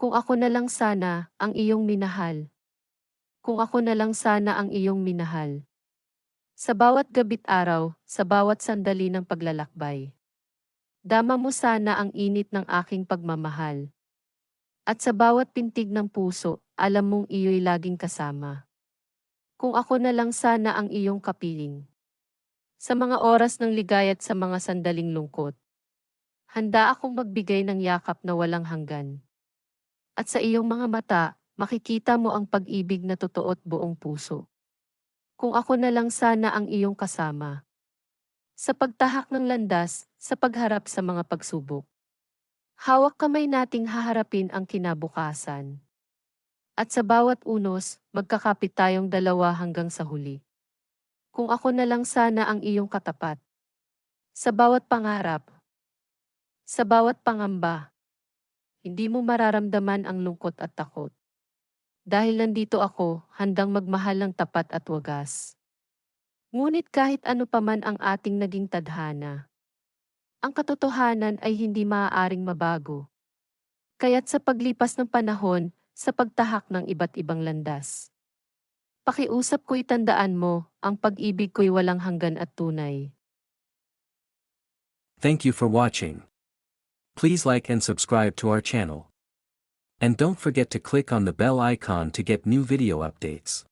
Kung ako na lang sana ang iyong minahal. Kung ako na lang sana ang iyong minahal. Sa bawat gabit araw, sa bawat sandali ng paglalakbay. Dama mo sana ang init ng aking pagmamahal. At sa bawat pintig ng puso, alam mong iyo'y laging kasama. Kung ako na lang sana ang iyong kapiling. Sa mga oras ng ligay at sa mga sandaling lungkot. Handa akong magbigay ng yakap na walang hanggan. At sa iyong mga mata, makikita mo ang pag-ibig na totoo't buong puso. Kung ako na lang sana ang iyong kasama. Sa pagtahak ng landas, sa pagharap sa mga pagsubok. Hawak kamay nating haharapin ang kinabukasan. At sa bawat unos, magkakapit tayong dalawa hanggang sa huli. Kung ako na lang sana ang iyong katapat. Sa bawat pangarap. Sa bawat pangamba. Hindi mo mararamdaman ang lungkot at takot. Dahil nandito ako, handang magmahal ng tapat at wagas. Ngunit kahit ano paman ang ating naging tadhana, ang katotohanan ay hindi maaaring mabago. Kaya't sa paglipas ng panahon, sa pagtahak ng iba't ibang landas. Pakiusap ko itandaan mo, ang pag-ibig ko'y walang hanggan at tunay. Thank you for watching. Please like and subscribe to our channel. And don't forget to click on the bell icon to get new video updates.